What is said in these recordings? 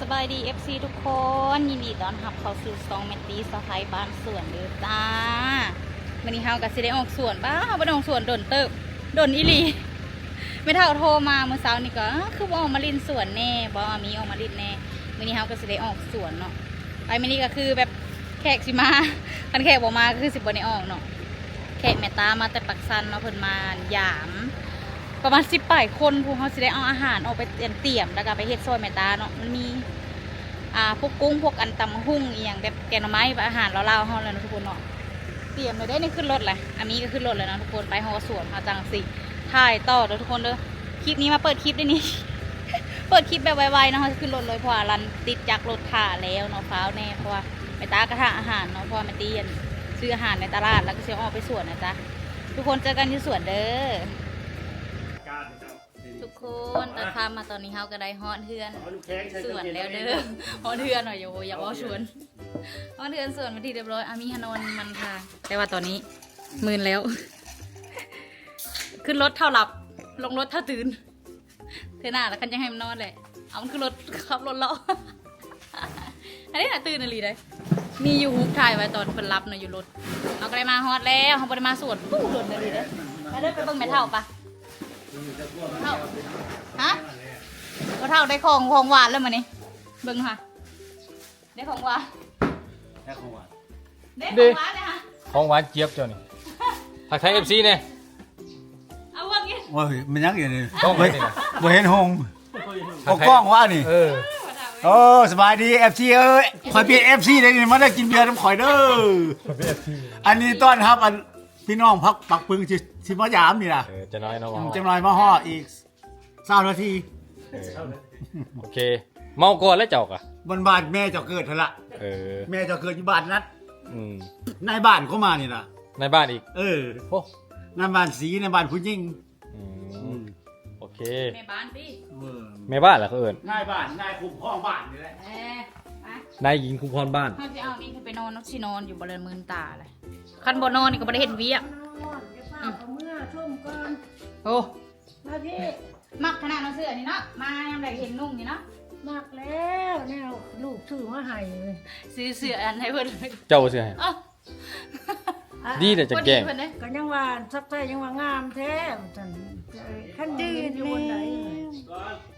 สบายดี FC ทุกคน ยินดีต้อนรับเข้าสู่ซองเมตตีสะพายบ้านสวนเด้อจ้าวันนี้เฮาก็สิได้ออกสวนป้าเฮาบ่ได้ออกสวนโดนเติบโดนอีหลีไม่เท่าโทรมาเมื่อเช้านี่ก็อ้าคือบ่ออกมาลินสวนแน่บ่อมีออกมาลินแน่วันนี้เฮาก็สิได้ออกสวนเนาะไปมื้อนี้ก็คือแบบแขกสิมาคันแขกบ่มาก็คือสิบ่ได้ออกเนาะแขกแม่ตามาแต่ปักซันเนาะเพิ่นมาหยาม ประมาณสิบป่ายคนพวกเขาสิได้เอาอาหารออกไปเตรียมเตรียมแล้วก็ไปเฮ็ดซอยแม่ตาเนาะมันมี อ่าพวกกุ้งพวกอันตำหุ่งอหย่างแบบแกงหน่อไม้อาหารเราเล่าๆเฮาเลยเนาะทุกคนเนาะเตรียมเลยได้นี่ขึ้นรถเลยอันนี้ก็ขึ้นรถเลยเนาะทุกคนไปฮอสวนเฮาจังสิถ่ายต่อเด้อทุกคนเด้อคลิปนี้มาเปิดคลิปด้วยนี่ เปิดคลิปแบบไวๆเนาะเฮาขึ้นรถเลยเพราะว่ารันติดจากรถถ่าแล้วเนาะฟ้าวแน่เพราะว่าแม่ตากระทะอาหารเนาะเพราะว่าแม่ตีนซื้ออาหารในตลาดแล้วก็เสียออกไปสวนนะจ๊ะทุกคนเจอกันที่สวนเด้อ ทุกคนตะคามาตอนนี้เฮาก็ได้ฮอดเฮือนสวนแล้วเด้อฮอดเฮือนหน่อยโยอย่าว่าสวนฮอดเฮือนสวนมาที่เรียบร้อยอามีฮานอนมันค่ะ แต่ว่าตอนนี้มืนแล้ว ขึ้นรถเท่าหลับ ลงรถเท่าตื่นเทน่าแล้วกันจะให้มันนอนแหละเอามันขึ้นรถขับรถเลาะอันนี้น่ะตื่นอะไรได้มีอยู่ฮุกถ่ายไว้ตอนเพิ่นรับเนาะอยู่รถเอาก็ได้มาฮอดแล้วเขาบ่ได้มาสวนปู้หล่นเลยเด้อไปเด้อไปเบิ่งแม่เท่าปะ เท่าฮะก็เท่าได้ของของหวานแล้วมานี่เบิ่งค่ะ ได้ของหวาน ได้ของหวานเลยค่ะของหวานเจี๊ยบเจ้านี่ทักทายเอฟซีเนี่ยเอาเบิ่งนี่ว่าเฮ้ยมันยังอย่างนี้กล้องบ่ไว้เห็นนี่นะบ่เห็นหงทับ่ทายกล้องว่านี่เออโอ้สบายดี FC เอ้ยข่อยเป็น FC ได้นี่มาได้กินเบียร์น้ำข่อยเด้ออันนี้ต้อนรับอัน พี่น้องพักปักปึงสิสิมายามนี่ล่ะเออจะน้อยเนาะว่าจังหน่อยมาฮอดอีก20นาทีเออโอเค เมาก่อนแล้วเจ้ากะบนบ้านแม่เจ้าเกิดหั่นล่ะเออแม่เจ้าเกิดอยู่บ้านนั้นอืมนายบ้านเขามานี่ล่ะ ในบ้านอีกเออโอ้นายบ้านสีนายบ้านผู้หญิงอือืมมโอเค แม่บ้านพี่เออแม่บ้านเหรอเขาเอิญนายบ้านนายคุมห้องบ้านนี่แหละเอ๊ะไป นายหญิงคุ้มพรบ้าน เขาจะเอานี่ไปนอนนกสินอนอยู่บริเวณมืนตาเลยคันบ่นอนนี่ก็บ่ได้เห็นเวียกเอาเมื่อชุ่มก่อนโอ้มาพี่มักขนาดน้องเสื้อนี่เนาะมายามใดเห็นนุ่งนี่เนาะมากแล้วแนวลูกซื้อมาให้เลยซื้อเสื้ออันให้เพิ่นเลยเจ้าเสียให้เอ้าอะดีแต่จะพอแกล้งเพิ่นเด้ก็ยังว่าสักใจยังว่างามแท้จันขั้นยืนอยู่บนไหน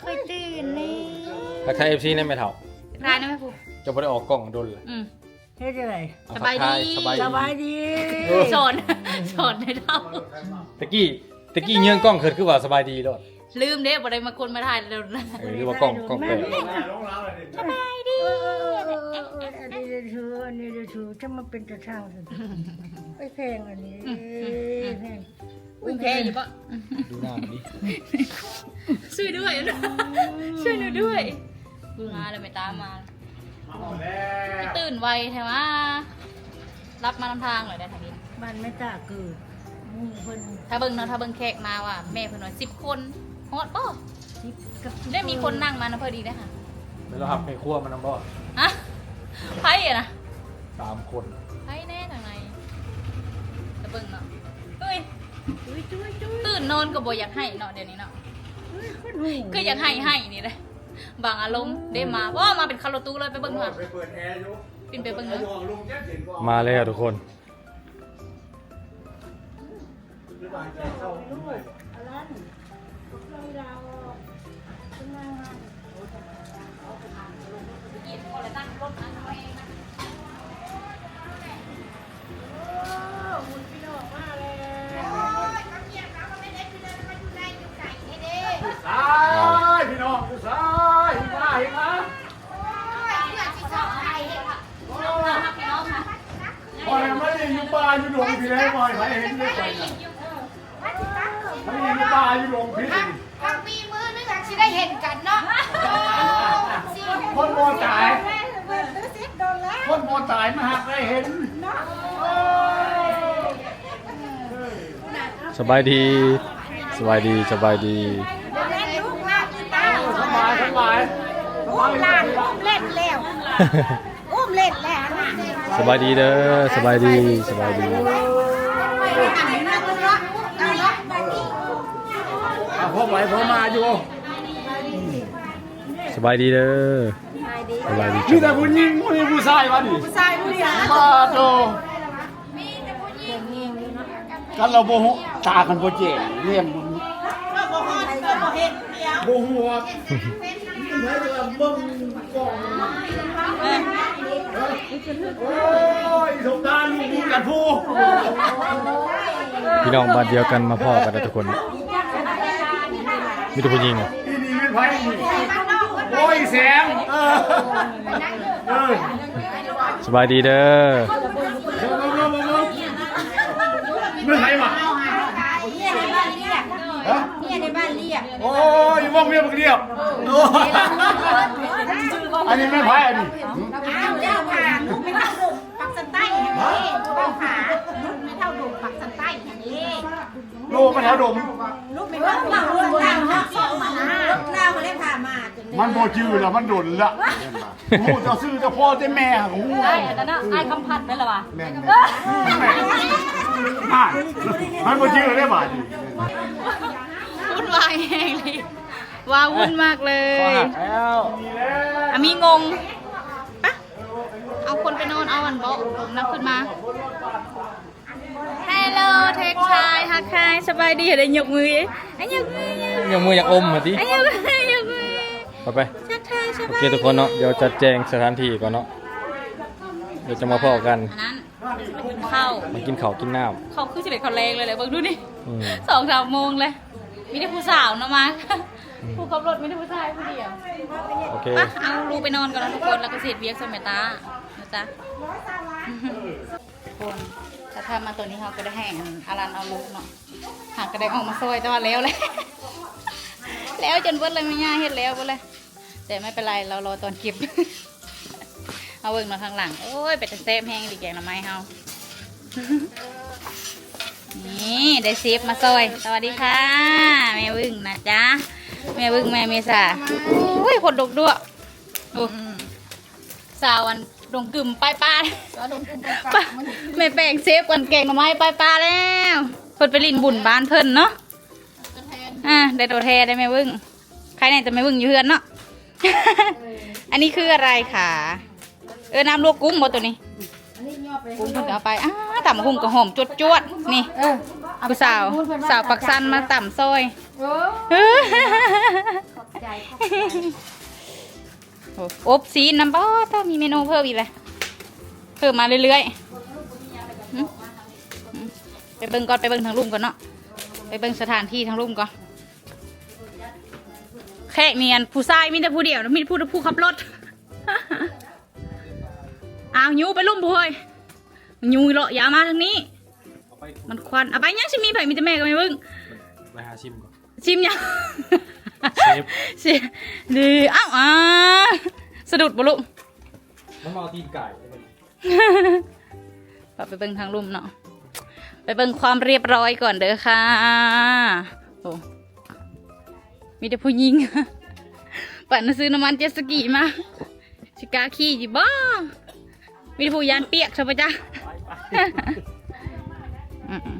เคยตื่นนี่ทักทายเอฟซีเนี่ยไม่เท่าทายนะแม่ผู้เจะไม่ได้ออกกล้องโดนเลยอืม เฮ็ดอะไรเอสบายดีทักทสบายสดีบายดีสอนสอนให้เท่าตะกี้ตะกี้เงี้ยงกล้องเกิดคือว่าสบายดีแล้วลืมเด้บ่ได้มาคนมาถ่ายเร็วนะเออหรือว่ากล้องกล้องเปิดสบายดีอันนี้เดี๋ยวถืออันนี้เดี๋ยวถือจะมาเป็นตะช่างสิไอ้แพงอันนี้แพงอุ้ยแพงอยู่ปะดูหน้ามันดิช่วยด้วยนะช่วยหนูด้วยมาแล้วไม่ตามมาไม่ ตื่นไวแท้ว่ารับมานำทางเลยได้ทางนี้บ้านไม่ตาเกิดหมู่เพิ่นถ้าเบิ่งเนาะถ้าเบิ่งแขกมาว่าแม่เพิ่นว่าสิบคนฮอดบ่สิบกับสิบได้มีคนนั่งมานะพอดีได้อค่ะแล้วเราหับไปคั่วมันน้ำบ่อะไพ่อะนะสามคนไพ่แน่ทางในถ้าเบิ่งเนาะเฮ้ยจุ้ยจุ้ยจุ้ยตื่นนอนก็บ่อยากให้เนาะเดี๋ยวนี้เนาะคนหู คืออยากให้ให้นี่เลย บางอารมณ์ได้มาว่ามาเป็นคาร์โลตูเลยไปเบิ่งหน่อยไปเปิดแอร์อยู่ปินไปเบิ่งไอ้เนาะดวงลุงแจ๊คเห็นบ่มาเลยอะทุกคน ลยปล่อยไปเห็นเลยปล่อยไม่ได้อยู่ป่าอยู่หลงพี่ทางปีมือนึกอยากสิได้เห็นกันเนาะโอ้สิคนโมตายแม่เบิดซื้อซิดโดนแล้วคนโมตายมาหักได้เห็นสบายดีสบายดีสบายดีเล่นลูกลานอีตาสบายสบายอุ้มลานอุ้มเล่นแล้วอุ้มเล่นแล้วนะสบายดีเด้อสบายดีสบายดี อะพอไหวพอมาอยู่สบายดีเด้อสบายดีมีแต่ผู้หญิงไม่มีผู้ชายวะนี่ผู้ชายผู้เดียวมาโตกันเราโบหูตากันโบเจงเรียมบุญก็บ่ฮอดก็บ่เห็นเดียวโบหูว่าแม้แต่เบิ่งกล่อง โอ้ยสงการลูกบุญกันผู้พี่น้องบ้านเดียวกันมาพ่อกันนะทุกคนมีแต่ผู้หญิงอะที่นี่เป็นไพ่นี่โอ้ยแสงเออเออสบายดีเด้อเบิ่งเบิ่งเบิ่งเบิ่งเมื่อไหร่วะเนี่ยในบ้านเรียกฮะเนี่ยในบ้านเรียกโอ้ยว่องเรียบเรียบโอ้ยอันนี้ไม่ไพ่อันนี้ อ้าวเจ้าขาลูก ไม่เท่าดุปักสันใต้แห่งนี้เจ้าขาลูกไม่เท่าดุปักสันใต้แห่งนี้โลกมันแถวดม ลูกไม่เท่าดุปักสันใต้ฮะสองมานะเรามาได้พามาจนมันโบจือแล้วมันโดนละโอ้เจ้าซื้อเจ้าพ่อเจ้าแม่โอ้โหไอ้อันนั้นน่ะไอ้คำพัดไปละวะแม่นแม่นแม่อะมันโบจือได้บาดนี่วุ่นวายแห้งเลยว้าวุ่นมากเลยแล้ว อามีงงปะ เอาคนไปนอนเอาอันเบาะนับขึ้นมาฮัลโหลเทคชายทักทายสบายดีเดี๋ยวยกมือไอ้ยกมือยกมือยังมืออยากอมมาดิไอ้ยกมือยกมือไปไปทักทายสโอบายเคทุกคนเนาะเดี๋ยวจัดแจงสถานที่ก่อนเนาะเดี๋ยวจะมาพ่อกันอันนั้นกินข้าวมากินข้าวกินน้เขาคือสิบเอ็ดเขาแรงเลยเลยเบิ่งดูนี่ำอืมสองสามโมงเลยมีแต่ผู้สาวเนาะมาผู้ขับรถมีแต่ผู้ชายผู้เดียวโอเคปะเอาลูกไปนอนก่อนนะทุกคนแล้วก็เสียดเวียกสมัยตานะ จ๊ะทุกคนถ้าทำมาตัวนี้เขาก็ได้แห่งอารันเอาลูกเนาะหากก็ได้ออกมาซอยแต่ว่าแล้วเลย แล้วจนเบิดเลยไม่ง่ายเฮ็ดแล้วเบิดเลย แต่ไม่เป็นไรเรารอตอนเก็บ เอาเบิ่งมาข้างหลัง โอ้ยเป็ดเซฟแห้งดีแกงหน่อไม้เฮานี่ได้เซฟมาซอย สวัสดีค่ะ แม่บึ้งนะจ๊ะ แม่บึ้งแม่เมษาโอ้ยคนดกด้วยโอ้สาววัน ดงกึ่มปลายปลาแม่แป้งเซฟกันแกงหน่อไม้ปลายปลาแล้วเพิ่นไปลินบุญบ้านเพิ่นเนาะอ่าได้ตัวแทได้แม่บึ้งใครเนี่ยจะแม่บึ้งอยู่เฮือนเนาะ อันนี้คืออะไรค่ะเออน้ำลวกกุ้งหมดตัวนี้กุ้งเพิ่นก็เอาไปอ้าต่ำกุ้งก็หอมจวดจวดๆนี่ผู้สาวสาวปักสันมาต่ำซอยโอ้อบ ซีนน้ำบ่ถ้ามีเมนูเพิ่มอีกเลยเพิ่มมาเรื่อยๆหึหึไปเบิ่งก่อนไปเบิ่งทางรุ่มก่อนเนาะไปเบิ่งสถานที่ทางรุ่มก่อนแค่เนียนผู้ชายมีแต่ผู้เดียวนะมีแต่ผู้ผู้ขับรถอ้าวยูไปลุ่มบุ้ยยูเลาะอย่ามาทางนี้ มันควันเอาไปยังชิมีไผ่มีแต่แม่ก็ไม่เบิ่งไปหาชิมก่อนชิมยัง เชฟสิดีอ้าวอ่าสะดุดบุลุมันมาตีนไก่ไปเบิ่งทางลุ่มเนาะไปเบิ่งความเรียบร้อยก่อนเด้อค่ะโอ้มีแต่ผู้หญิงปั่นซื้อน้ำมันเจ็ตสกีมาชิกล้าขี่จีบ้ามีแต่ผู้ยานเปียกใช่ปะจ๊ะอืมอืม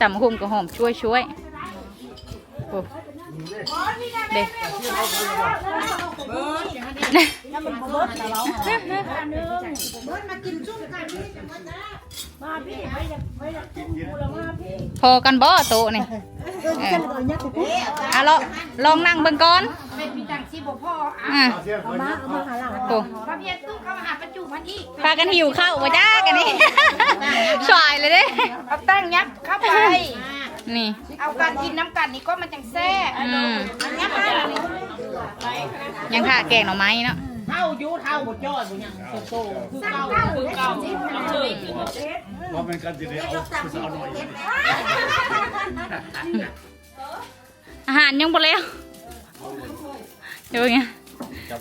ตำหุ่มกับหอมช่วยช่วยโอ้ เด็กพอกันบ่โตนี่อะลองลองนั่งเบิ่งก่อนเป็นมีจังซีบ่พ่ออะอะเอามาเอามาหาหลังโอ้พระเพียรตู้เข้ามาหาประจุมันอีกพากันหิวข้าวบ่จ้ากันนี่สวยเลยเด้เอาตั้งยักษ์เข้าไป นี่ เอาการกินน้ำกันนี่ก็มันจังแซ่อืมยักษ์มาเลยยังท่าแกงหน่อไม้เนาะเท่ายุเท่าบดยอดบุญยังโตๆคือเก่าคือเก่าเอาเชยว่าเป็นการจะได้เอาผู้สาวหน่อยอาหารยังบ่แล้วเดี๋ยวไง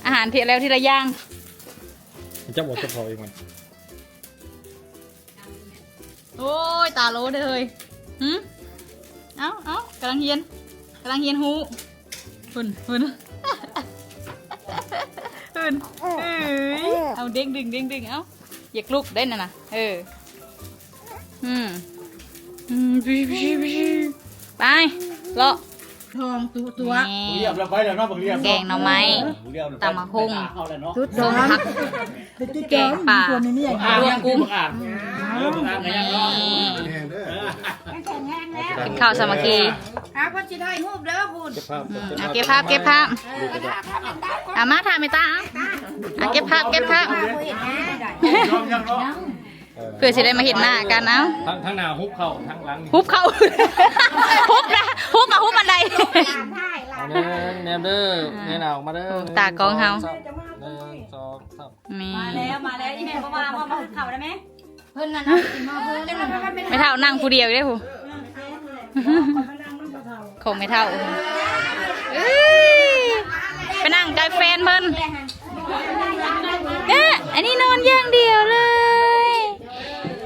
อาหารที่แล้วที่ละอย่างจะบอกจะพอเองมันโอ้ยตาโลเด้อเลยหืม เอ้าเอ้ากำลังเฮียนกำลังเฮียนหูหุ่นหุ่นหุ่นเอ้ยเอาเด้งดึงเด้งดึงเอ้าอยากลุกได้น่ะนะเอออืมอืมบิบิบิไปเลาะทองตัวตัวนี่เรียบแล้วไปแล้วเนาะบักเรียบแกงหน่อไม้เรียบแล้วตำบักหุ่งเอาแล้วเนาะตุ๊ดส้ดอมมผักแกงป่าตัวนี้นี่อย่างอ่างรวมยังกุ้กุ้งงอ่างเออบักอ่างไงยังเนาะ กินข้าวสามัคคีหาคนสิได้รูปเด้อคุณอืมอะเก็บภาพเก็บภาพอะมาถ่ายไม่ตาอะเก็บภาพเก็บภาพยอมยังเนาะเพื่อจะได้มาเห็นหน้ากันเอ้าทั้งทั้งหน้าฮุบเข่าทั้งหลังฮุบเข้า ฮุบนะฮุบมาฮุบบันได เอาเด้อแนมเด้อแนมหนาวมาเด้อตากล้องเฮาหนึ่งสองสามนี่มาแล้วมาแล้วอีแม่บ่มาบ่มาเข่าได้ไหมเพิ่นน่ะนะกินมาเพิ่นเล่นมันเป็นไม่เท่านั่งผู้เดียวได้ผู้ คงไม่เท่าเอ้ยไปนั่งใจแฟนเพิ่นเอ๊ะอันนี้นอนอย่างเดียวเลย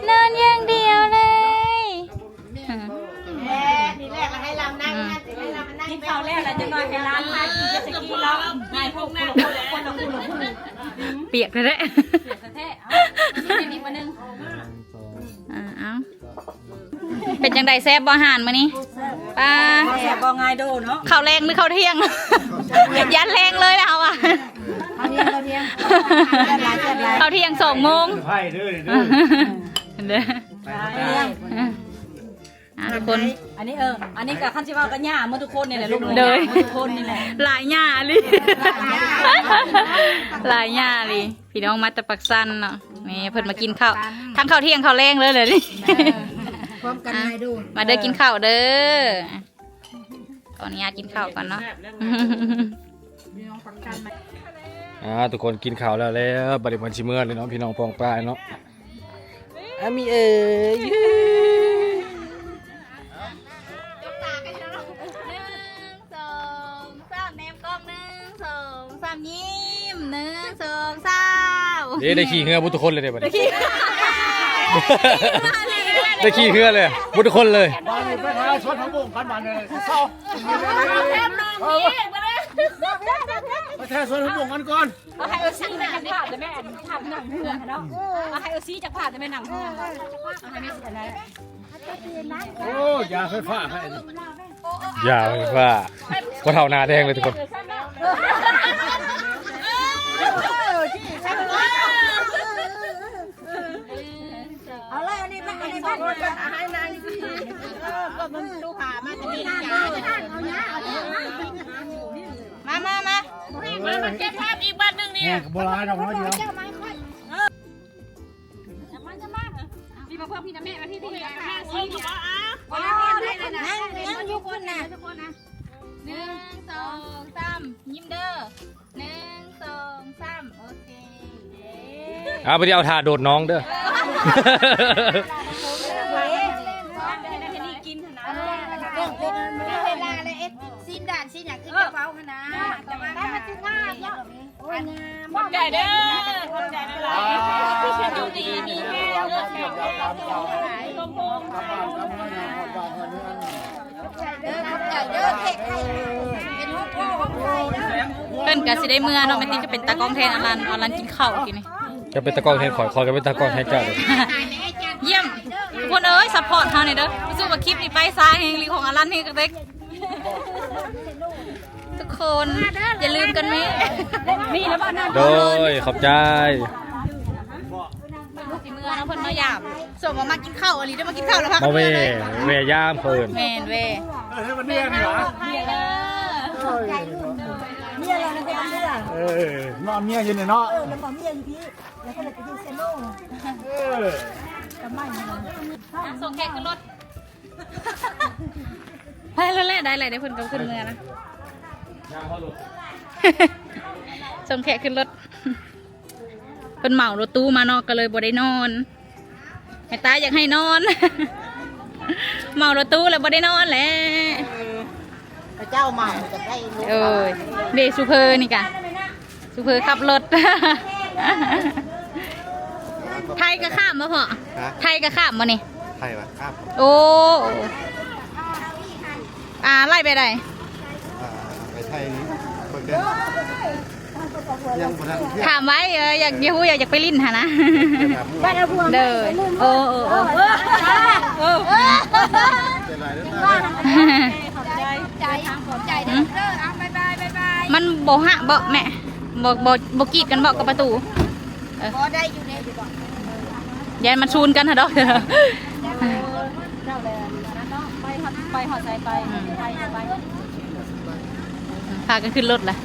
นอนอย่างเดียวเลยทีแรกให้เรานั่งให้เรามานั่งกินข้าวแล้วเราจะนอนในร้านทานกินจะสกีเรานายพวกแม่คนละคนละคนเปียกเลยแหละแท้เอาอีกมานึงอ่าเอา เป็นจังไดแซ่บบ่อาหารมื้อนี้ป้าแซ่บบ่ง่ายโดเนาะข้าวแรงหรือข้าวเที่ยง ยันแรงเลยเอาอะเอาเทียงเอาเทียงแซ่บหลายแซ่บหลายข้าวเที่ยงสองโมงไพ่เด้อเด้อเด้ออะทุกคน อันนี้เออ อันนี้กับขั้นที่ว่ากันย่าเมื่อทุกคนนี่แหละลูกเด้อทุกคนนี่แหละหลายหญ้าลิหลายหญ้าลิพี่น้องมาแต่ปักสันเนาะนี่เพิ่นมากินข้าวทั้งข้าวเที่ยงข้าวแรงเลยเลยนี่ พร้อมกันไงดูมาเด้อกินข้าวเด้อขออนุญาตกินข้าวก่อนเนาะอ่าทุกคนกินข้าวแล้วแล้วบัดนี้มันชิเมื่อเลยเนาะพี่น้องพองปลายเนาะอามีเอ๋ยหนึ่งสองสามแนมกล้องหนึ่งสองสามยิ้มหนึ่งสองสามเด้ได้ขี่เหือบุทุกคนเลยเด้บัดนี้ ได้ขี่เหือเลยบุทุกคนเลยบ้านนี้ประชาชนทั้งวงกันมาเลยเศร้าประชาชนทั้งวงกันก่อนเอาให้เอาซีจากผ่านได้ไหมทำหนังเพื่อนเนาะเอาให้เอาซีจากผ่านได้ไหมหนังเพื่อนเอาให้ไม่เสียนะโอ้ยาไฟฟ้าให้อย่าเลยว่าว่าเท่าหนาแดงเลยทุกคน มันดูผ่ามาจะมีอย่างมามามามามาเก็บภาพอีกบัตรหนึ่งเนี่แห่งโบราณดอกน้อยเดียวพี่มาเพิ่มพี่นะแม่มาพี่พี่แม่ซีบอกว่าอ้าว้าวนั่งนั่งอยู่คนนะหนึ่งสองสามยิ้มเด้อหนึ่งสองสามโอเคเอาไปเดี๋ยวเอาถาโดดน้องเด้อ ข่งลมเด้อใหญ่เด้อเทคไข่เป็นห้องพ่อห้องไข่เด้อเพิ่นก็สิได้เมื่อเนาะแม่ติ๊กก็เป็นตากล้องแทนอลันอลันกินข้าวกินนี่จะเป็นตะกร้องแทนขอยคอยก็เป็นตะกร้องแทนเจ้าเลยเยี่ยมคนเอ้ยซัพพอร์ตเฮาหน่อยเด้อรู้สึกว่าคลิปนี้ไปซ้ายเฮงลีของอลันเฮงเด็กทุกคนอย่าลืมกันแม่มีแล้วบ้านนั้นโดยขอบใจ สิเมื่อเนาะเพิ่นเนายาบส่งมามากินข้าวอลีได้มากินข้าวแล้วพักมาเวเลยเวย่ามเพิ่นแมนเวเออให้มันเนียนเหรอนี่เด้อเนี่ยเราในคนเดือดเออนอนเมียอยู่เนี่ยเนาะเออแล้วบอกเมียอยู่พี่แล้วก็เลยไปดูเซโน่เออกับไม่เนี่ยอะส่งแขกขึ้นรถไปแล้วแหละได้เลยได้เพิ่นก็ขึ้นเมื่อนะส่งแขกขึ้นรถ เพิ่นเหมารถตู้มาเนอกก็เลยบ่ได้นอนแม่ตาอยากให้นอน เหมารถตู้แล้วบ่ได้นอนแหละพระเจ้าใหม่จะได้รู้เอ้ยเดซูเพอร์นี่กะซูเพอร์ขับรถ ไทยก็ข้ามมาพอไทยก็ข้ามมานี่ไทยวะครับโอ้อ่าไล่ไปได้อ่าไปไทยนี้คนเดียว ยังบ่ทันเที่ยวถามไว้เอออยากอยากรู้อยากอยากไปลิ้นหะนะถามหมู่บ้านเอาพวงเด้อโอ้โอ้โอ้เป็นไรเด้อตาใจขอบใจเด้อเด้อเอาบายบายบายบายมันบ่ฮะบ่แม่บ่บ่บ่กรีดกันบ่กับประตูบ่ได้อยู่ในดีกว่ายันมันชูนกันฮะดอกเจ้าเลยนะเนาะไปหอดไปหอดใจไปไปไปพากันขึ้นรถละ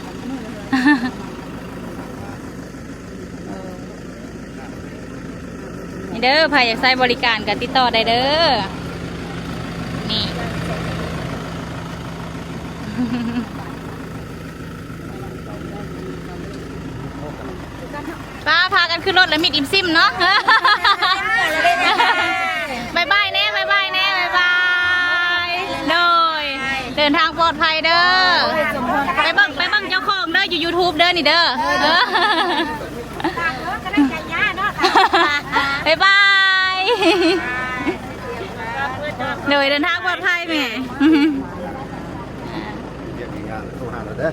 เด้อใครอยากใช้บริการก็ติดต่อได้เด้อ นี่ ป้าพากันขึ้นรถแล้วมีดอิมซิมเนาะ บายบายแน่บายบายแน่บายบายโดยเดินทางปลอดภัยเด้อ ไปเบิ่งไปเบิ่งเจ้าของเด้ออยู่ YouTube เด้อนี่เด้อายเดี๋ยวเดินทางปลอดภัยแม่เรียกงานโทรหาเราเด้อ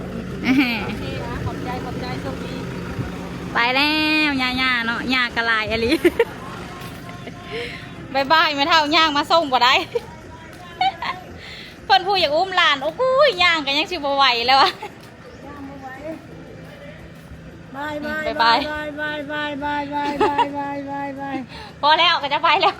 ไปแล้วย่าย่าเนาะย่ากระลายอะไรบายบายไม่เท่าย่างมาส่งบ่ได้เพิ่นผู้อยากอุ้มหลาน โอ้โหย่างกันยังชิบไหวแล้วอะ บายบายบายบายบายบายบายบายบายบาย พอแล้วก็จะไปแล้ว